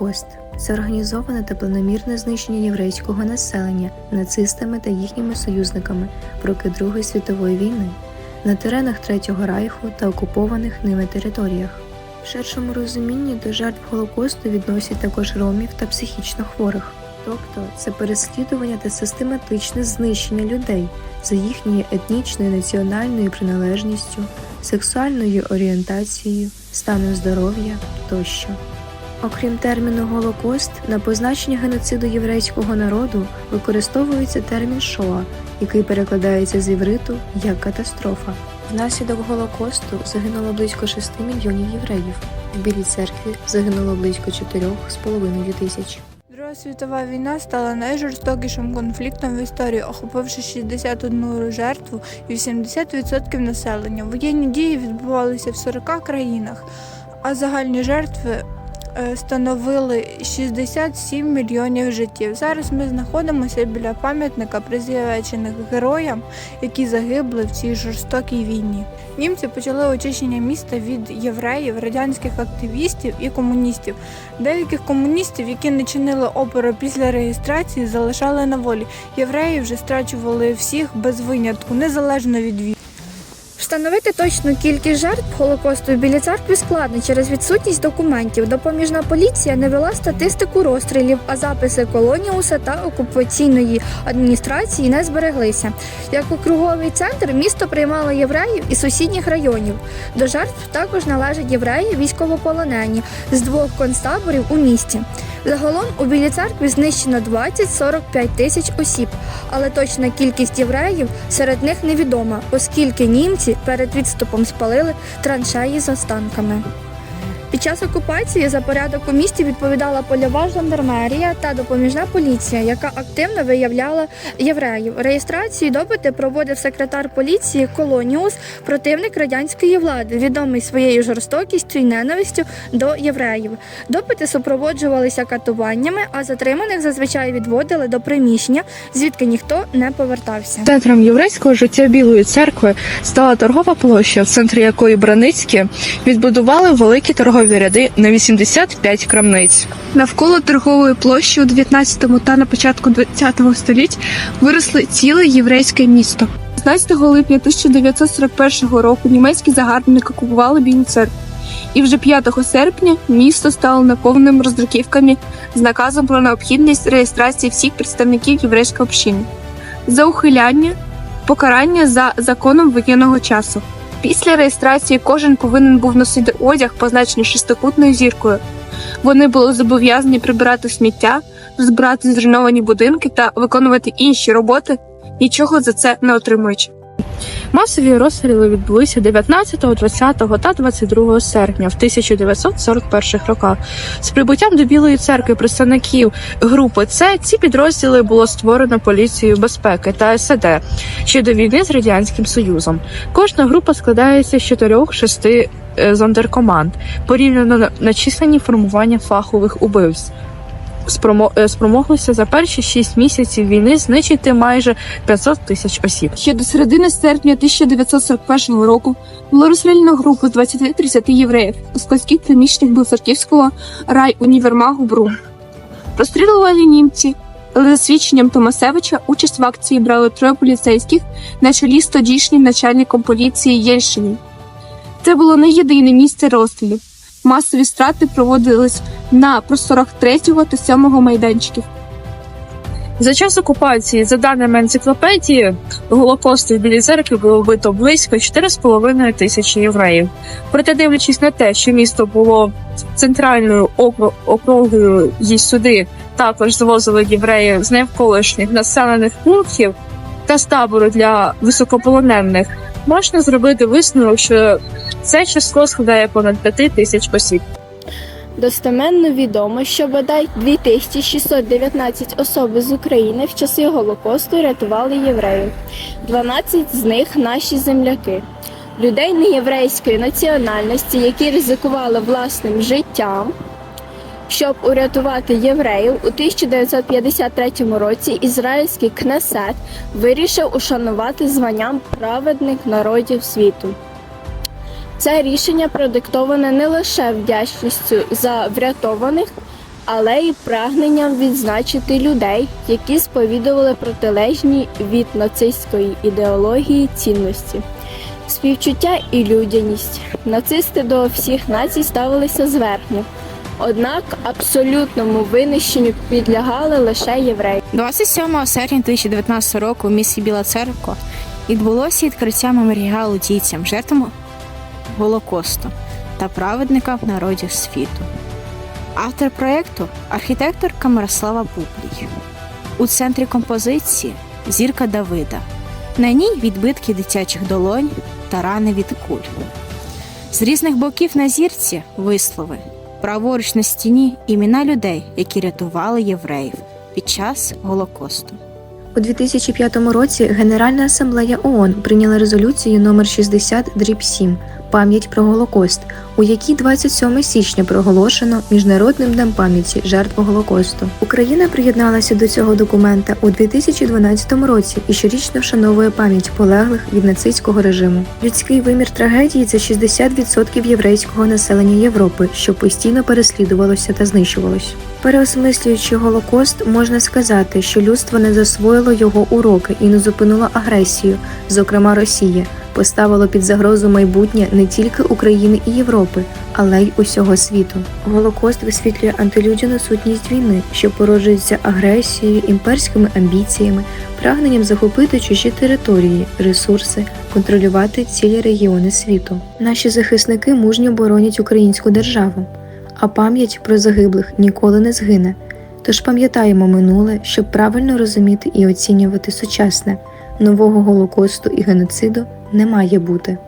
Голокост це організоване та планомірне знищення єврейського населення нацистами та їхніми союзниками в роки Другої світової війни на теренах Третього Райху та окупованих ними територіях. В ширшому розумінні до жертв Голокосту відносять також ромів та психічно хворих, тобто це переслідування та систематичне знищення людей за їхньою етнічною національною приналежністю, сексуальною орієнтацією, станом здоров'я тощо. Окрім терміну Голокост, на позначення геноциду єврейського народу використовується термін Шоа, який перекладається з івриту як катастрофа. Внаслідок Голокосту загинуло близько 6 мільйонів євреїв. В Білій церкві загинуло близько 4,5 тисяч. Друга світова війна стала найжорстокішим конфліктом в історії, охопивши 61 жертву і 80% населення. Воєнні дії відбувалися в 40 країнах, а загальні жертви становили 67 мільйонів життів. Зараз ми знаходимося біля пам'ятника присвячених героям, які загибли в цій жорстокій війні. Німці почали очищення міста від євреїв, радянських активістів і комуністів. Деяких комуністів, які не чинили опору після реєстрації, залишали на волі. Євреї вже страчували всіх без винятку, незалежно від віку. Встановити точну кількість жертв Голокосту в Білій церкві складно через відсутність документів. Допоміжна поліція не вела статистику розстрілів, а записи колоніуса та окупаційної адміністрації не збереглися. Як округовий центр, місто приймало євреїв із сусідніх районів. До жертв також належать євреї військовополонені з двох концтаборів у місті. Загалом у Білій церкві знищено 20-45 тисяч осіб, але точна кількість євреїв серед них невідома, оскільки німці перед відступом спалили траншеї з останками. Під час окупації за порядок у місті відповідала польова жандармерія та допоміжна поліція, яка активно виявляла євреїв. Реєстрацію допити проводив секретар поліції Колоніус, противник радянської влади, відомий своєю жорстокістю і ненавистю до євреїв. Допити супроводжувалися катуваннями, а затриманих зазвичай відводили до приміщення, звідки ніхто не повертався. Центром єврейського життя Білої церкви стала торгова площа, в центрі якої Браницькі відбудували великі торгові ряди на 85 крамниць. Навколо торгової площі у 19 та на початку 20 століть виросли ціле єврейське місто. 16 липня 1941 року німецькі загарбники окупували церкву. І вже 5 серпня місто стало наповненим роздруківками з наказом про необхідність реєстрації всіх представників єврейської общини. За ухиляння покарання за законом воєнного часу. Після реєстрації кожен повинен був носити одяг, позначений шестикутною зіркою. Вони були зобов'язані прибирати сміття, збирати зруйновані будинки та виконувати інші роботи, нічого за це не отримуючи. Масові розстріли відбулися 19, 20 та 22 серпня в 1941 роках. З прибуттям до Білої церкви представників групи С ці підрозділи було створено поліцією безпеки та СД щодо війни з радянським союзом. Кожна група складається з 4-6 е, зондеркоманд, порівняно на- на численні формування фахових убивств. Е, спромоглися за перші 6 місяців війни знищити майже 500 тисяч осіб. Ще до середини серпня 1941 року було розстріляно групу з 20-30 євреїв у складських приміщеннях Білоцерківського райунівермагу БРУ. Розстрілювали німці, але за свідченням Томасевича участь в акції брали троє поліцейських на чолі з тодішнім начальником поліції Єльшиним. Це було не єдине місце розстрілів. Масові страти проводились на просторах 3 та 7 майданчиків. За час окупації, за даними енциклопедії, Голокосту в Білій було вбито близько 4,5 тисячі євреїв. Проте, дивлячись на те, що місто було центральною округою, і сюди також звозили євреїв з навколишніх населених пунктів та з табору для високополонених, можна зробити висновок, що це число складає понад 5 тисяч осіб. Достеменно відомо, що бодай 2619 особи з України в часи Голокосту рятували євреїв. 12 з них наші земляки. Людей неєврейської національності, які ризикували власним життям, щоб урятувати євреїв, у 1953 році ізраїльський кнесет вирішив ушанувати званням праведник народів світу. Це рішення продиктоване не лише вдячністю за врятованих, але й прагненням відзначити людей, які сповідували протилежні від нацистської ідеології цінності. Співчуття і людяність. Нацисти до всіх націй ставилися зверхньо. Однак абсолютному винищенню підлягали лише євреї. 27 серпня 2019 року в місті Біла Церква відбулося відкриття меморіалу дітям, жертвам Голокосту та праведникам народів світу. Автор проєкту архітекторка Мирослава Бублій. У центрі композиції зірка Давида. На ній відбитки дитячих долонь та рани від куль. З різних боків на зірці вислови. Праворуч на стіні імена людей, які рятували євреїв під час Голокосту. У 2005 році Генеральна асамблея ООН прийняла резолюцію номер 60 дріб 7 Пам'ять про Голокост, у якій 27 січня проголошено Міжнародним днем пам'яті жертв Голокосту. Україна приєдналася до цього документа у 2012 році і щорічно вшановує пам'ять полеглих від нацистського режиму. Людський вимір трагедії це 60% єврейського населення Європи, що постійно переслідувалося та знищувалось. Переосмислюючи Голокост, можна сказати, що людство не засвоїло його уроки і не зупинило агресію, зокрема Росія, поставило під загрозу майбутнє не тільки України і Європи, але й усього світу. Голокост висвітлює антилюдяну сутність війни, що породжується агресією, імперськими амбіціями, прагненням захопити чужі території, ресурси, контролювати цілі регіони світу. Наші захисники мужньо боронять українську державу а пам'ять про загиблих ніколи не згине. Тож пам'ятаємо минуле, щоб правильно розуміти і оцінювати сучасне. Нового голокосту і геноциду не має бути.